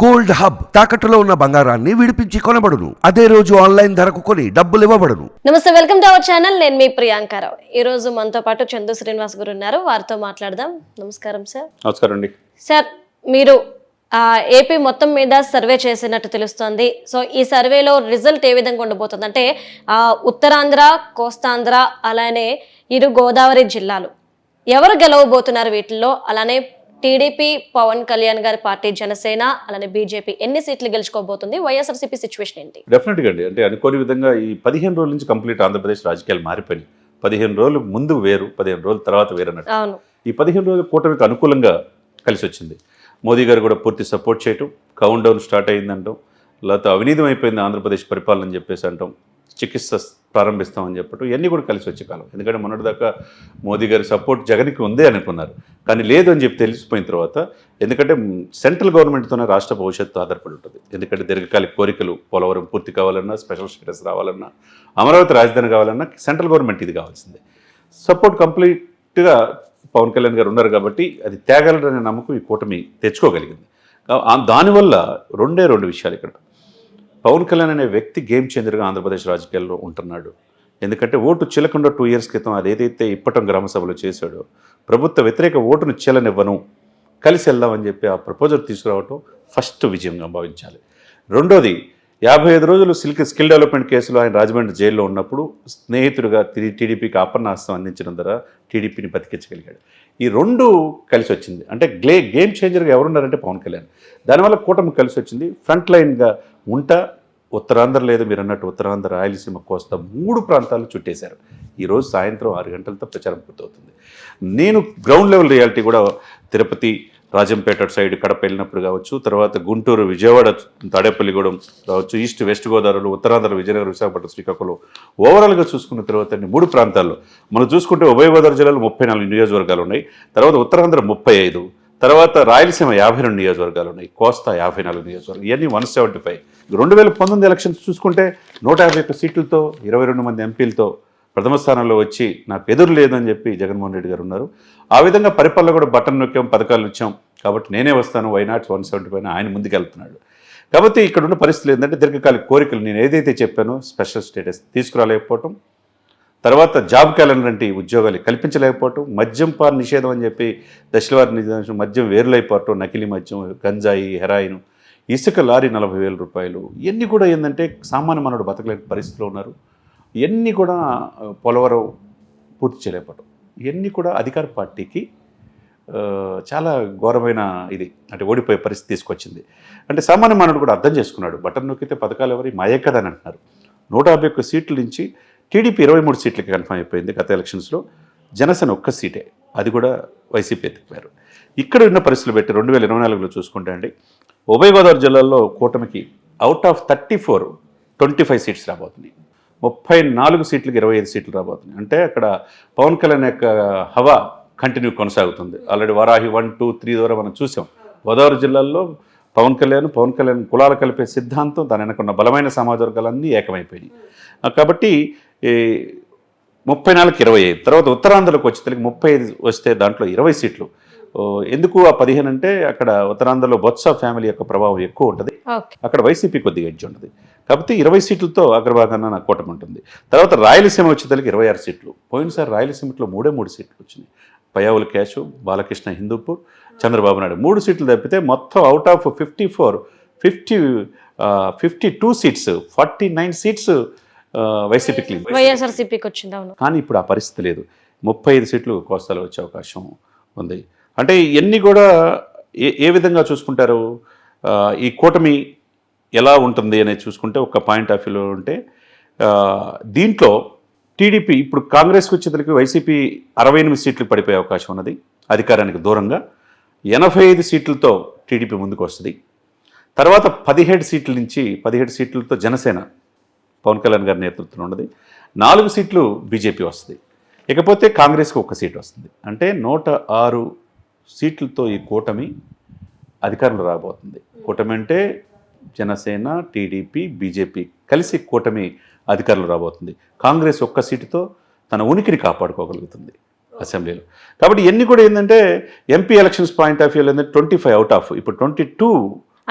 Gold hub తాకట్టులో ఉన్న బంగారాన్ని విడిపించి కొనబడును. అదే రోజు ఆన్లైన్ ధరకు కొని డబ్బులు ఇవ్వబడును. నమస్తే వెల్కమ్ టు అవర్ ఛానల్. నేను మీ ప్రియాంకారావు ఈ రోజు మనతో పాటు చందు శ్రీనివాస్ గారు ఉన్నారు. వారితో మాట్లాడదాం. నమస్కారం సార్. నమస్కారం అండి. సార్ మీరు ఆ, ఏపీ మొత్తం మీద సర్వే చేసినట్టు తెలుస్తోంది. సో ఈ సర్వేలో రిజల్ట్ ఏ విధంగా ఉండబోతుంది? అంటే ఆ, ఉత్తరాంధ్ర కోస్తాంధ్ర అలానే ఇరు గోదావరి జిల్లాలు. ఎవరు గెలవబోతున్నారు వీటిల్లో? అలానే టీడీపీ పవన్ కళ్యాణ్ గారి పార్టీ జనసేన అలానే బీజేపీ ఎన్ని సీట్లు గెలుచుకోబోతుంది వైఎస్ఆర్సీపీ సిచ్యువేషన్ ఏంటి? డెఫినెట్గా అండి. అంటే అనుకోని విధంగా ఈ పదిహేను రోజుల నుంచి కంప్లీట్ ఆంధ్రప్రదేశ్ రాజకీయాలు మారిపోయినాయి. పదిహేను రోజులు ముందు వేరు పదిహేను రోజుల తర్వాత వేరు అన్నట్టు అవును. ఈ పదిహేను రోజుల కూటమికి అనుకూలంగా కలిసి వచ్చింది. మోదీ గారు కూడా పూర్తి సపోర్ట్ చేయటం కౌంట్ డౌన్ స్టార్ట్ అయిందంటాం లేకపోతే అవినీతం అయిపోయింది ఆంధ్రప్రదేశ్ పరిపాలన అని చెప్పేసి అంటాం. చికిత్స ప్రారంభిస్తామని చెప్పటం ఇవన్నీ కూడా కలిసి వచ్చే కాలం. ఎందుకంటే మొన్నటిదాకా మోదీ గారి సపోర్ట్ జగన్కి ఉందే అనుకున్నారు. కానీ లేదు అని చెప్పి తెలిసిపోయిన తర్వాత ఎందుకంటే సెంట్రల్ గవర్నమెంట్తోనే రాష్ట్ర భవిష్యత్తు ఆధారపడి ఉంటుంది. ఎందుకంటే దీర్ఘకాలిక కోరికలు పోలవరం పూర్తి కావాలన్నా స్పెషల్ స్టేటస్ రావాలన్నా అమరావతి రాజధాని కావాలన్నా సెంట్రల్ గవర్నమెంట్ ఇది కావాల్సిందే. సపోర్ట్ కంప్లీట్గా పవన్ కళ్యాణ్ గారు ఉన్నారు కాబట్టి అది తేగలరనే నమ్మకం ఈ కూటమి తెచ్చుకోగలిగింది. దానివల్ల రెండే రెండు విషయాలు ఇక్కడ. పవన్ కళ్యాణ్ అనే వ్యక్తి గేమ్ చేంజర్గా ఆంధ్రప్రదేశ్ రాజకీయాల్లో ఉంటున్నాడు. ఎందుకంటే ఓటు చిలకుండా టూ ఇయర్స్ క్రితం అదేదైతే ఇప్పటం గ్రామ సభలో చేశాడో ప్రభుత్వ వ్యతిరేక ఓటును చీలనివ్వను కలిసి వెళ్దామని చెప్పి ఆ ప్రపోజల్ తీసుకురావటం ఫస్ట్ విజయంగా భావించాలి. రెండోది యాభై ఐదు రోజులు సిల్క్ స్కిల్ డెవలప్మెంట్ కేసులో ఆయన రాజమండ్రి జైల్లో ఉన్నప్పుడు స్నేహితుడిగా టీడీపీకి అపర్ణాస్తం అందించడం ద్వారా టీడీపీని బతికించగలిగాడు. ఈ రెండు కలిసి వచ్చింది అంటే గ్లే గేమ్ చేంజర్గా ఎవరున్నారంటే పవన్ కళ్యాణ్. దానివల్ల కూటమి కలిసి వచ్చింది ఫ్రంట్ లైన్గా ఉంటా ఉత్తరాంధ్ర లేదు మీరు అన్నట్టు ఉత్తరాంధ్ర రాయలసీమ కోస్తా మూడు ప్రాంతాలు చుట్టేశారు. ఈరోజు సాయంత్రం ఆరు గంటలతో ప్రచారం పూర్తవుతుంది. నేను గ్రౌండ్ లెవెల్ రియాలిటీ కూడా తిరుపతి రాజంపేట సైడ్ కడప వెళ్ళినప్పుడు కావచ్చు తర్వాత గుంటూరు విజయవాడ తాడేపల్లిగూడెం కావచ్చు ఈస్ట్ వెస్ట్ గోదావరిలో ఉత్తరాంధ్ర విజయనగరం విశాఖపట్నం శ్రీకాకుళం. ఓవరాల్గా చూసుకున్న తర్వాత అన్ని మూడు ప్రాంతాల్లో. మనం చూసుకుంటే ఉభయ గోదావరి జిల్లాలో ముప్పై నాలుగు నియోజకవర్గాలు ఉన్నాయి. తర్వాత ఉత్తరాంధ్ర ముప్పై ఐదు తర్వాత రాయలసీమ యాభై రెండు నియోజకవర్గాలు ఉన్నాయి. కోస్తా యాభై నాలుగు నియోజకవర్గాలు. ఇవన్నీ వన్ సెవెంటీ ఫైవ్. రెండు వేల పంతొమ్మిది ఎలక్షన్స్ చూసుకుంటే నూట యాభై ఒక్క సీట్లతో ఇరవై రెండు మంది ఎంపీలతో ప్రథమ స్థానంలో వచ్చి నాకు ఎదురు లేదని చెప్పి జగన్మోహన్ రెడ్డి గారు ఉన్నారు. ఆ విధంగా పరిపాలన కూడా బటన్ నొక్కాం పథకాలు ఇచ్చాం. కాబట్టి నేనే వస్తాను వైనాట్ వన్ సెవెంటీ పైన ఆయన ముందుకెళ్తున్నాడు. కాబట్టి ఇక్కడ ఉన్న పరిస్థితులు ఏంటంటే దీర్ఘకాలిక కోరికలు నేను ఏదైతే చెప్పానో స్పెషల్ స్టేటస్ తీసుకురాలేకపోవటం తర్వాత జాబ్ క్యాలెండర్ అంటే ఉద్యోగాలు కల్పించలేకపోవటం మద్యం పార్ నిషేధం అని చెప్పి దశలవారి నిషేధం మద్యం వేరులైపోవటం నకిలీ మద్యం గంజాయి హెరాయిన్ ఇసుక లారీ నలభై వేల రూపాయలు ఇవన్నీ కూడా ఏంటంటే సామాన్య మానవుడు బతకలేని పరిస్థితిలో ఉన్నారు. ఇవన్నీ కూడా పోలవరం పూర్తి చేయలేకపోవడం ఇవన్నీ కూడా అధికార పార్టీకి చాలా ఘోరమైన ఇది అంటే ఓడిపోయే పరిస్థితి తీసుకొచ్చింది. అంటే సామాన్య మానవుడు కూడా అర్థం చేసుకున్నాడు బటన్ నొక్కితే పథకాలు ఎవరి మాయే కదని అంటున్నారు. నూట యాభై ఒక్క సీట్ల నుంచి టీడీపీ ఇరవై మూడు సీట్లకి కన్ఫర్మ్ అయిపోయింది గత ఎలక్షన్స్లో. జనసేన ఒక్క సీటే అది కూడా వైసీపీ ఎత్తిపోయారు ఇక్కడ ఉన్న పరిస్థితులు పెట్టి రెండు వేల ఇరవై నాలుగులో చూసుకుంటే అండి ఉభయ గోదావరి జిల్లాల్లో కూటమికి out of thirty four twenty five seats రాబోతున్నాయి. ముప్పై నాలుగు సీట్లకు ఇరవై ఐదు సీట్లు రాబోతున్నాయి. అంటే అక్కడ పవన్ కళ్యాణ్ యొక్క హవా కంటిన్యూ కొనసాగుతుంది. Already Varahi one two three ద్వారా మనం చూసాం. గోదావరి జిల్లాల్లో పవన్ కళ్యాణ్ పవన్ కళ్యాణ్ కులాలు కలిపే సిద్ధాంతం దాని వెనకున్న బలమైన సమాజ వర్గాలన్నీ ఏకమైపోయినాయి. కాబట్టి ఈ ముప్పై నాలుగు ఇరవై ఐదు తర్వాత ఉత్తరాంధ్రలోకి వచ్చేసరికి ముప్పై ఐదు వస్తే దాంట్లో ఇరవై సీట్లు. ఎందుకు ఆ పదిహేను అంటే అక్కడ ఉత్తరాంధ్రలో బొత్స ఫ్యామిలీ యొక్క ప్రభావం ఎక్కువ ఉంటుంది. అక్కడ వైసీపీ కొద్దిగా ఎడ్జ్ ఉంటుంది. కాబట్టి ఇరవై సీట్లతో అగ్రభాగాన నాకు కూటమి ఉంటుంది. తర్వాత రాయలసీమ వచ్చేసరికి ఇరవై ఆరు సీట్లు. పోయినసారి రాయలసీమలో మూడే మూడు సీట్లు వచ్చినాయి. పయావుల క్యాషు బాలకృష్ణ హిందూపూర్ చంద్రబాబు నాయుడు. మూడు సీట్లు తప్పితే మొత్తం out of fifty four fifty fifty two seats forty nine seats వైసీపీకి వైఎస్ఆర్సీపీకి వచ్చింది కానీ ఇప్పుడు ఆ పరిస్థితి లేదు. ముప్పై ఐదు సీట్లు కోస్తాలో వచ్చే అవకాశం ఉంది. అంటే ఇవన్నీ కూడా ఏ ఏ విధంగా చూసుకుంటారు? ఈ కూటమి ఎలా ఉంటుంది అనేది చూసుకుంటే ఒక పాయింట్ ఆఫ్ వ్యూలో ఉంటే దీంట్లో టీడీపీ ఇప్పుడు కాంగ్రెస్కి వచ్చేసరికి వైసీపీ అరవై ఎనిమిది సీట్లు పడిపోయే అవకాశం ఉన్నది అధికారానికి దూరంగా. ఎనభై ఐదు సీట్లతో టీడీపీ ముందుకు వస్తుంది. తర్వాత పదిహేడు సీట్ల నుంచి పదిహేడు సీట్లతో జనసేన పవన్ కళ్యాణ్ గారి నేతృత్వంలో ఉన్నది. నాలుగు సీట్లు బీజేపీ వస్తుంది. ఇకపోతే కాంగ్రెస్కి ఒక సీట్ వస్తుంది. అంటే నూట ఆరు సీట్లతో ఈ కూటమి అధికారంలో రాబోతుంది. కూటమి అంటే జనసేన టీడీపీ బీజేపీ కలిసి కూటమి అధికారంలో రాబోతుంది. కాంగ్రెస్ ఒక్క సీటుతో తన ఉనికిని కాపాడుకోగలుగుతుంది అసెంబ్లీలో. కాబట్టి ఇవన్నీ కూడా ఏంటంటే MP elections point of view ఏంటంటే ట్వంటీ ఫైవ్ అవుట్ ఆఫ్ ఇప్పుడు ట్వంటీ టూ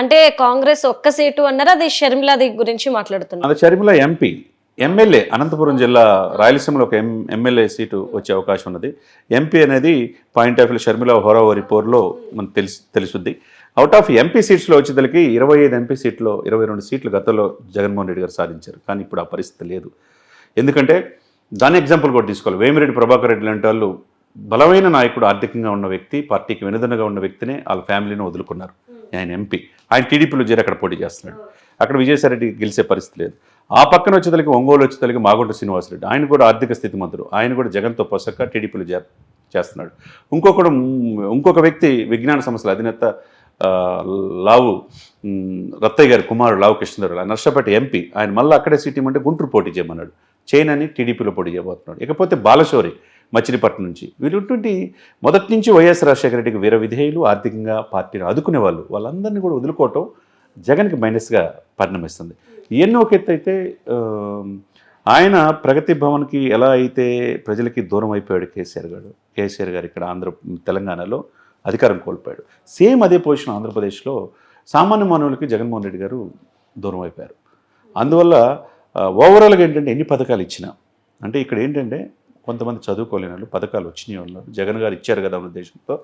అంటే కాంగ్రెస్ ఒక్క సీటు అన్నారు అది షర్మిలాది గురించి మాట్లాడుతున్నారు అది షర్మిల ఎంపీ. ఎమ్మెల్యే అనంతపురం జిల్లా రాయలసీమలో ఒక ఎం ఎమ్మెల్యే సీటు వచ్చే అవకాశం ఉన్నది. ఎంపీ అనేది పాయింట్ ఆఫ్ వ్యూ షర్మిల హోరావరి పోర్లో మనకు తెలిసి తెలుసుద్ది. అవుట్ ఆఫ్ ఎంపీ సీట్స్లో వచ్చేదలికి ఇరవై ఐదు ఎంపీ సీట్లో ఇరవై రెండు సీట్లు గతంలో జగన్మోహన్ రెడ్డి గారు సాధించారు. కానీ ఇప్పుడు ఆ పరిస్థితి లేదు. ఎందుకంటే దాని ఎగ్జాంపుల్ కూడా తీసుకోవాలి. వేమిరెడ్డి ప్రభాకర్ రెడ్డి లాంటి వాళ్ళు బలమైన నాయకుడు ఆర్థికంగా ఉన్న వ్యక్తి పార్టీకి వెనుదనగా ఉన్న వ్యక్తినే వాళ్ళ ఫ్యామిలీని వదులుకున్నారు. ఆయన ఎంపీ ఆయన టీడీపీలో చేరి అక్కడ పోటీ చేస్తున్నాడు. అక్కడ విజయసాయిరెడ్డి గెలిచే పరిస్థితి లేదు. ఆ పక్కన వచ్చేతలకి ఒంగోలు వచ్చేదలికి మాగుంట శ్రీనివాసరెడ్డి. ఆయన కూడా ఆర్థిక స్థితి మంత్రుడు ఆయన కూడా జగన్తో పొసక్క టీడీపీలో చే చేస్తున్నాడు. ఇంకొకడు ఇంకొక వ్యక్తి విజ్ఞాన సంస్థల అధినేత లావు రత్తయ్య గారి కుమారుడు లావు కృష్ణదేవరావు ఆయన నర్సపేట ఎంపీ. ఆయన మళ్ళీ అక్కడే సిటీ అంటే గుంటూరు పోటీ చేయమన్నాడు. చైనాని టీడీపీలో పోటీ చేయబోతున్నాడు. ఇకపోతే బాలశౌరి మచిలీపట్నం నుంచి. వీళ్ళటువంటి మొదటి నుంచి వైఎస్ రాజశేఖర రెడ్డికి వీర విధేయులు ఆర్థికంగా పార్టీని ఆదుకునే వాళ్ళు వాళ్ళందరినీ కూడా వదులుకోవటం జగన్కి మైనస్గా పరిణమిస్తుంది. ఎన్నో కెత్తైతే ఆయన ప్రగతి భవన్కి ఎలా అయితే ప్రజలకి దూరం అయిపోయాడు కేసీఆర్ గారు కేసీఆర్ గారు ఇక్కడ ఆంధ్ర తెలంగాణలో అధికారం కోల్పోయాడు. సేమ్ అదే పొజిషన్ ఆంధ్రప్రదేశ్లో సామాన్య మానవులకి జగన్మోహన్ రెడ్డి గారు దూరం అయిపోయారు. అందువల్ల ఓవరాల్గా ఏంటంటే ఎన్ని పథకాలు ఇచ్చినా అంటే ఇక్కడ ఏంటంటే కొంతమంది చదువుకోలేని వాళ్ళు పథకాలు వచ్చినాయి ఉన్నారు జగన్ గారు ఇచ్చారు కదా అన్న ఉద్దేశంతో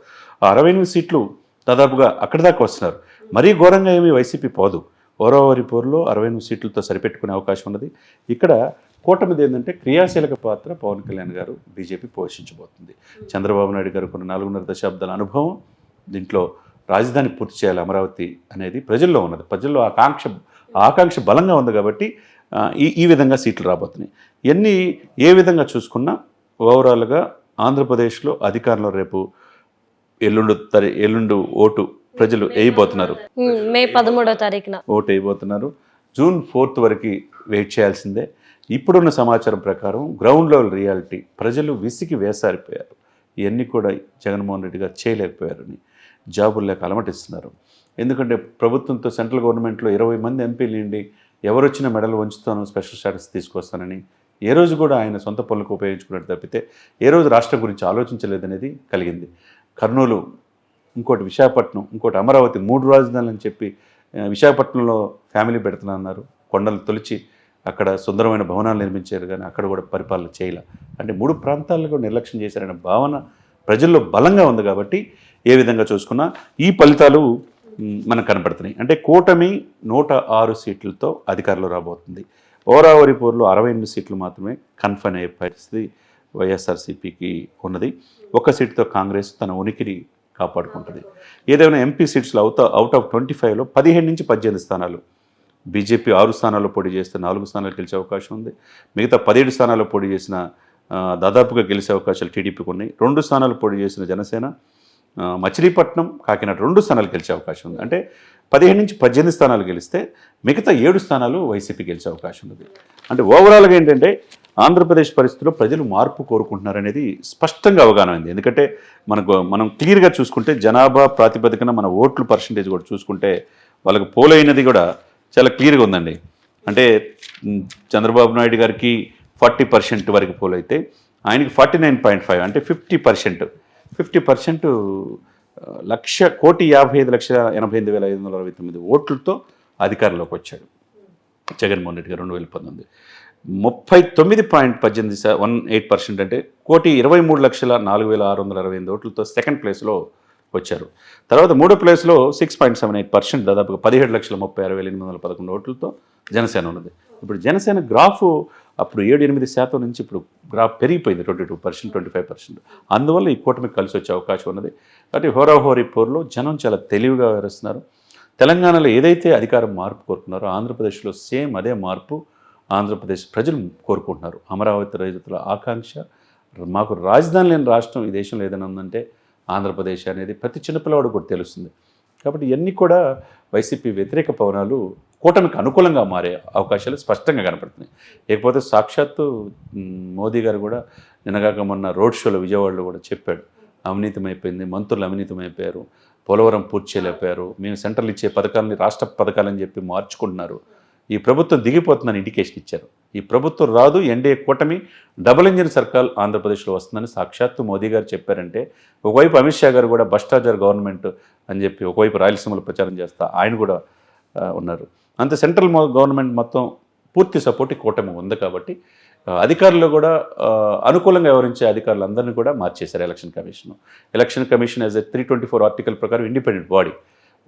అరవై ఎనిమిది సీట్లు దాదాపుగా అక్కడి దాకా వస్తున్నారు. మరీ ఘోరంగా ఏమీ వైసీపీ పోదు. ఓరవరి పోరులో అరవై ఎనిమిది సీట్లతో సరిపెట్టుకునే అవకాశం ఉన్నది. ఇక్కడ కూటమిది ఏంటంటే క్రియాశీలక పాత్ర పవన్ కళ్యాణ్ గారు బీజేపీ పోషించబోతుంది. చంద్రబాబు నాయుడు గారు కొన్ని నాలుగున్నర దశాబ్దాల అనుభవం దీంట్లో రాజధాని పూర్తి చేయాలి అమరావతి అనేది ప్రజల్లో ఉన్నది. ప్రజల్లో ఆకాంక్ష ఆకాంక్ష బలంగా ఉంది కాబట్టి ఈ ఈ విధంగా సీట్లు రాబోతున్నాయి. ఇవన్నీ ఏ విధంగా చూసుకున్నా ఓవరాల్గా ఆంధ్రప్రదేశ్లో అధికారంలో రేపు ఎల్లుండు తరి ఎల్లుండు ఓటు ప్రజలు వేయబోతున్నారు. మే పదమూడో తారీఖున. ఓటు వేయబోతున్నారు. జూన్ ఫోర్త్ వరకు వెయిట్ చేయాల్సిందే. ఇప్పుడున్న సమాచారం ప్రకారం గ్రౌండ్ లెవెల్ రియాలిటీ ప్రజలు విసిగి వేసారిపోయారు. ఇవన్నీ కూడా జగన్మోహన్ రెడ్డి గారు చేయలేకపోయారని జాబులు లేక అలమటిస్తున్నారు. ఎందుకంటే ప్రభుత్వంతో సెంట్రల్ గవర్నమెంట్లో ఇరవై మంది ఎంపీలు నిండి ఎవరు వచ్చిన మెడలు వంచుతాను స్పెషల్ స్టాటస్ తీసుకొస్తానని ఏ రోజు కూడా ఆయన సొంత పనులకు ఉపయోగించుకున్నట్టు తప్పితే ఏ రోజు రాష్ట్రం గురించి ఆలోచించలేదనేది కలిగింది. కర్నూలు ఇంకోటి విశాఖపట్నం ఇంకోటి అమరావతి మూడు రాజధానులు అని చెప్పి విశాఖపట్నంలో ఫ్యామిలీ పెడుతున్నారు కొండలు తొలిచి అక్కడ సుందరమైన భవనాలు నిర్మించారు కానీ అక్కడ కూడా పరిపాలన చేయాల. అంటే మూడు ప్రాంతాల్లో కూడా నిర్లక్ష్యం చేశారనే భావన ప్రజల్లో బలంగా ఉంది కాబట్టి ఏ విధంగా చూసుకున్నా ఈ ఫలితాలు మనకు కనపడుతున్నాయి. అంటే కూటమి నూట ఆరు సీట్లతో అధికారంలో రాబోతుంది. ఓరావరిపూర్లో అరవై ఎనిమిది సీట్లు మాత్రమే కన్ఫర్మ్ అయ్యే పరిస్థితి వైఎస్ఆర్సీపీకి ఉన్నది. ఒక సీటుతో కాంగ్రెస్ తన ఉనికిని కాపాడుకుంటుంది. ఏదైనా ఎంపీ సీట్స్లో అవుట్ అవుట్ ఆఫ్ ట్వంటీ ఫైవ్లో పదిహేను నుంచి పద్దెనిమిది స్థానాలు. బీజేపీ ఆరు స్థానాల్లో పోటీ చేస్తే నాలుగు స్థానాలు గెలిచే అవకాశం ఉంది. మిగతా పదిహేడు స్థానాల్లో పోటీ చేసిన దాదాపుగా గెలిచే అవకాశాలు టీడీపీకి ఉన్నాయి. రెండు స్థానాలు పోటీ చేసిన జనసేన మచిలీపట్నం కాకినాడ రెండు స్థానాలు గెలిచే అవకాశం ఉంది. అంటే పదిహేను నుంచి పద్దెనిమిది స్థానాలు గెలిస్తే మిగతా ఏడు స్థానాలు వైసీపీ గెలిచే అవకాశం ఉంది. అంటే ఓవరాల్గా ఏంటంటే ఆంధ్రప్రదేశ్ పరిస్థితిలో ప్రజలు మార్పు కోరుకుంటున్నారనేది స్పష్టంగా అవగాహన అయింది. ఎందుకంటే మనకు మనం క్లియర్గా చూసుకుంటే జనాభా ప్రాతిపదికన మన ఓట్లు పర్సంటేజ్ కూడా చూసుకుంటే వాళ్ళకి పోలైనది కూడా చాలా క్లియర్గా ఉందండి. అంటే చంద్రబాబు నాయుడు గారికి ఫార్టీ పర్సెంట్ వరకు పోలైతే ఆయనకి ఫార్టీ నైన్ పాయింట్ ఫైవ్ అంటే fifty percent. Fifty percent lakh crore యాభై ఐదు లక్షల ఎనభై ఎనిమిది వేల ఐదు వందల అరవై తొమ్మిది ఓట్లతో అధికారంలోకి వచ్చాడు. జగన్మోహన్ రెడ్డి గారు రెండు వేల పంతొమ్మిది. ముప్పై తొమ్మిది పాయింట్ పద్దెనిమిది వన్ ఎయిట్ పర్సెంట్ అంటే కోటి ఇరవై మూడు లక్షల నాలుగు వేల ఆరు వందల అరవై ఎనిమిది ఓట్లతో సెకండ్ ప్లేస్లో వచ్చారు. తర్వాత మూడో ప్లేస్లో six point seven eight percent దాదాపుగా పదిహేడు లక్షల ముప్పై ఆరు వేల ఎనిమిది వందల పదకొండు ఓట్లతో జనసేన ఉన్నది. ఇప్పుడు జనసేన గ్రాఫ్ అప్పుడు ఏడు ఎనిమిది శాతం నుంచి ఇప్పుడు గ్రాఫ్ పెరిగిపోయింది twenty two percent twenty five percent. అందువల్ల ఈ కూటమికి కలిసి వచ్చే అవకాశం ఉన్నది. కాబట్టి హోరాహోరీ పోర్లో జనం చాలా తెలివిగా వ్యవహరిస్తున్నారు. తెలంగాణలో ఏదైతే అధికారం మార్పు కోరుకున్నారో ఆంధ్రప్రదేశ్లో సేమ్ అదే మార్పు ఆంధ్రప్రదేశ్ ప్రజలు కోరుకుంటున్నారు. అమరావతి రైతుల ఆకాంక్ష మాకు రాజధాని లేని రాష్ట్రం ఈ దేశంలో ఏదైనా ఉందంటే ఆంధ్రప్రదేశ్ అనేది ప్రతి చిన్నపిల్లవాడు కూడా తెలుస్తుంది. కాబట్టి ఇవన్నీ కూడా వైసీపీ వ్యతిరేక పవనాలు కూటమికి అనుకూలంగా మారే అవకాశాలు స్పష్టంగా కనపడుతున్నాయి. లేకపోతే సాక్షాత్తు మోదీ గారు కూడా నిన్నగాక మొన్న రోడ్ షోలో విజయవాడలో కూడా చెప్పాడు. అవినీతమైపోయింది మంత్రులు అవినీతమైపోయారు. పోలవరం పూర్తి చేయలేకపోయారు. మేము సెంట్రల్ ఇచ్చే పథకాలని రాష్ట్ర పథకాలని చెప్పి మార్చుకుంటున్నారు. ఈ ప్రభుత్వం దిగిపోతుందని ఇండికేషన్ ఇచ్చారు. ఈ ప్రభుత్వం రాదు ఎన్డీఏ కూటమి డబుల్ ఇంజిన్ సర్కాల్ ఆంధ్రప్రదేశ్లో వస్తుందని సాక్షాత్తు మోదీ గారు చెప్పారంటే ఒకవైపు అమిత్ షా గారు కూడా భ్రష్టాచార గవర్నమెంట్ అని చెప్పి ఒకవైపు రాయలసీమలో ప్రచారం చేస్తా ఆయన కూడా ఉన్నారు. అంత సెంట్రల్ గవర్నమెంట్ మొత్తం పూర్తి సపోర్ట్ కూటమి ఉంది కాబట్టి అధికారులు కూడా అనుకూలంగా అనుకూలంగా వ్యవహరించే అధికారులందరినీ కూడా మార్చేశారు election commission. Election commission as a three twenty four article ప్రకారం ఇండిపెండెంట్ బాడీ.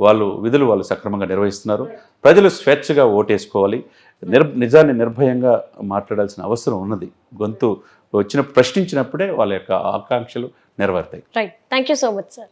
వాళ్ళు విధులు వాళ్ళు సక్రమంగా నిర్వహిస్తున్నారు. ప్రజలు స్వేచ్ఛగా ఓటేసుకోవాలి. నిర్ నిజాన్ని నిర్భయంగా మాట్లాడాల్సిన అవసరం ఉన్నది. గొంతు వచ్చిన ప్రశ్నించినప్పుడే వాళ్ళ యొక్క ఆకాంక్షలు నెరవేరుతాయి. Right thank you so much sir